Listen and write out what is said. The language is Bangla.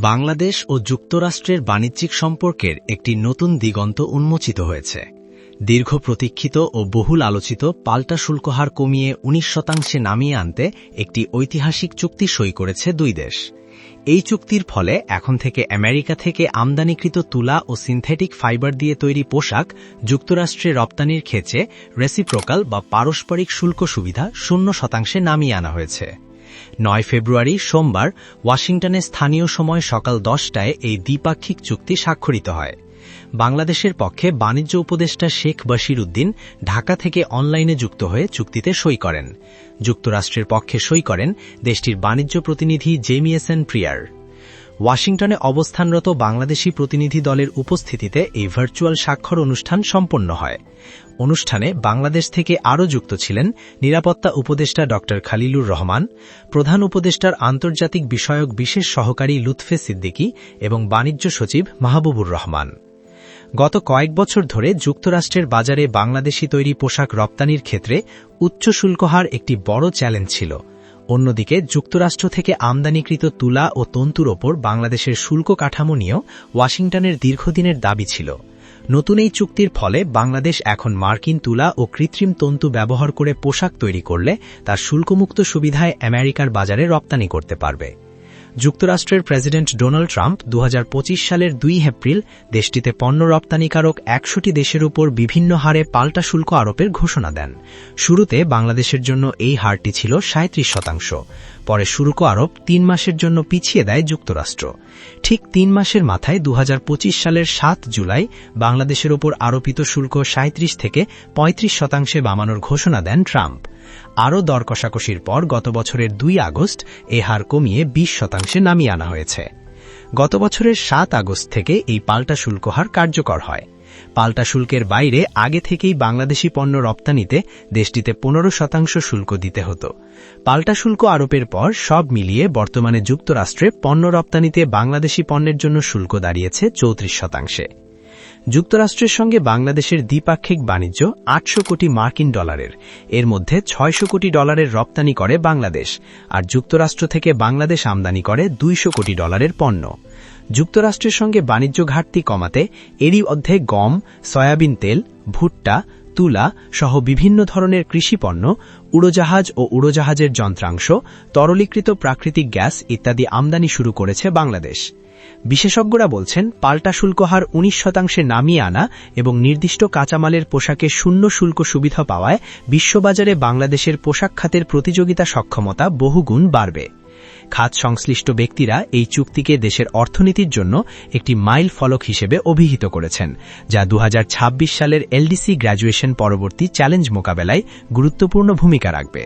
বাংলাদেশ ও যুক্তরাষ্ট্রের বাণিজ্যিক সম্পর্কের একটি নতুন দিগন্ত উন্মোচিত হয়েছে। দীর্ঘ প্রতীক্ষিত ও বহুল আলোচিত পাল্টা শুল্কহার কমিয়ে ১৯ শতাংশে নামিয়ে আনতে একটি ঐতিহাসিক চুক্তি সই করেছে দুই দেশ। এই চুক্তির ফলে এখন থেকে আমেরিকা থেকে আমদানিকৃত তুলা ও সিনথেটিক ফাইবার দিয়ে তৈরি পোশাক যুক্তরাষ্ট্রে রপ্তানির ক্ষেত্রে রেসিপ্রোকাল বা পারস্পরিক শুল্ক সুবিধা শূন্য শতাংশে নামিয়ে আনা হয়েছে। নয় ফেব্রুয়ারি সোমবার ওয়াশিংটনে স্থানীয় সময় সকাল দশটায় এই দ্বিপাক্ষিক চুক্তি স্বাক্ষরিত হয়। বাংলাদেশের পক্ষে বাণিজ্য উপদেষ্টা শেখ বশির উদ্দিন ঢাকা থেকে অনলাইনে যুক্ত হয়ে চুক্তিতে সই করেন। যুক্তরাষ্ট্রের পক্ষে সই করেন দেশটির বাণিজ্য প্রতিনিধি জেমিয়েসেন প্রিয়ার। ওয়াশিংটনে অবস্থানরত বাংলাদেশি প্রতিনিধি দলের উপস্থিতিতে এই ভার্চুয়াল স্বাক্ষর অনুষ্ঠান সম্পন্ন হয়। অনুষ্ঠানে বাংলাদেশ থেকে আরও যুক্ত ছিলেন নিরাপত্তা উপদেষ্টা ড খালিলুর রহমান, প্রধান উপদেষ্টার আন্তর্জাতিক বিষয়ক বিশেষ সহকারী লুৎফে সিদ্দিকী এবং বাণিজ্য সচিব মাহবুবুর রহমান। গত কয়েক বছর ধরে যুক্তরাষ্ট্রের বাজারে বাংলাদেশি তৈরি পোশাক রপ্তানির ক্ষেত্রে উচ্চ শুল্কহার একটি বড় চ্যালেঞ্জ ছিল। অন্যদিকে, যুক্তরাষ্ট্র থেকে আমদানিকৃত তুলা ও তন্তুর ওপর বাংলাদেশের শুল্ক কাঠামো নিয়েও ওয়াশিংটনের দীর্ঘদিনের দাবি ছিল। নতুন এই চুক্তির ফলে বাংলাদেশ এখন মার্কিন তুলা ও কৃত্রিম তন্তু ব্যবহার করে পোশাক তৈরি করলে তার শুল্কমুক্ত সুবিধায় আমেরিকার বাজারে রপ্তানি করতে পারবে। যুক্তরাষ্ট্রের প্রেসিডেন্ট ডোনাল্ড ট্রাম্প দু হাজার পঁচিশ সালের দুই এপ্রিল দেশটিতে পণ্য রপ্তানিকারক একশোটি দেশের উপর বিভিন্ন হারে পাল্টা শুল্ক আরোপের ঘোষণা দেন। শুরুতে বাংলাদেশের জন্য এই হারটি ছিল সাঁত্রিশ শতাংশ। পরে শুল্ক আরোপ তিন মাসের জন্য পিছিয়ে দেয় যুক্তরাষ্ট্র। ঠিক তিন মাসের মাথায় দুহাজার পঁচিশ সালের সাত জুলাই বাংলাদেশের ওপর আরোপিত শুল্ক সাঁত্রিশ থেকে ৩৫ শতাংশে বামানোর ঘোষণা দেন ট্রাম্প। আরও দর কষাকষির পর গত বছরের দুই আগস্ট এ হার কমিয়ে ২০ শতাংশে নামিয়ে আনা হয়েছে। গত বছরের সাত আগস্ট থেকে এই পাল্টা শুল্ক হার কার্যকর হয়। পাল্টা শুল্কের বাইরে আগে থেকেই বাংলাদেশি পণ্য রপ্তানিতে দেশটিতে পনেরো শতাংশ শুল্ক দিতে হতো। পাল্টা শুল্ক আরোপের পর সব মিলিয়ে বর্তমানে যুক্তরাষ্ট্রে পণ্য রপ্তানিতে বাংলাদেশি পণ্যের জন্য শুল্ক দাঁড়িয়েছে চৌত্রিশ শতাংশে। যুক্তরাষ্ট্রের সঙ্গে বাংলাদেশের দ্বিপাক্ষিক বাণিজ্য আটশো কোটি মার্কিন ডলারের। এর মধ্যে ছয়শো কোটি ডলারের রপ্তানি করে বাংলাদেশ, আর যুক্তরাষ্ট্র থেকে বাংলাদেশ আমদানি করে দুইশো কোটি ডলারের পণ্য। যুক্তরাষ্ট্রের সঙ্গে বাণিজ্য ঘাটতি কমাতে এরই মধ্যে গম, সয়াবিন তেল, ভুট্টা, তুলা সহ বিভিন্ন ধরনের কৃষিপণ্য, উড়োজাহাজ ও উড়োজাহাজের যন্ত্রাংশ, তরলীকৃত প্রাকৃতিক গ্যাস ইত্যাদি আমদানি শুরু করেছে বাংলাদেশ। বিশেষজ্ঞরা বলছেন, পাল্টা শুল্ক হার উনিশ শতাংশে নামিয়ে আনা এবং নির্দিষ্ট কাঁচামালের পোশাকে শূন্য শুল্ক সুবিধা পাওয়ায় বিশ্ববাজারে বাংলাদেশের পোশাক খাতের প্রতিযোগিতা সক্ষমতা বহুগুণ বাড়বে। খাত সংশ্লিষ্ট ব্যক্তিরা এই চুক্তিকে দেশের অর্থনীতির জন্য একটি মাইল ফলক হিসেবে অভিহিত করেছেন, যা দু হাজার ছাব্বিশ সালের এলডিসি গ্র্যাজুয়েশন পরবর্তী চ্যালেঞ্জ মোকাবেলায় গুরুত্বপূর্ণ ভূমিকা রাখবে।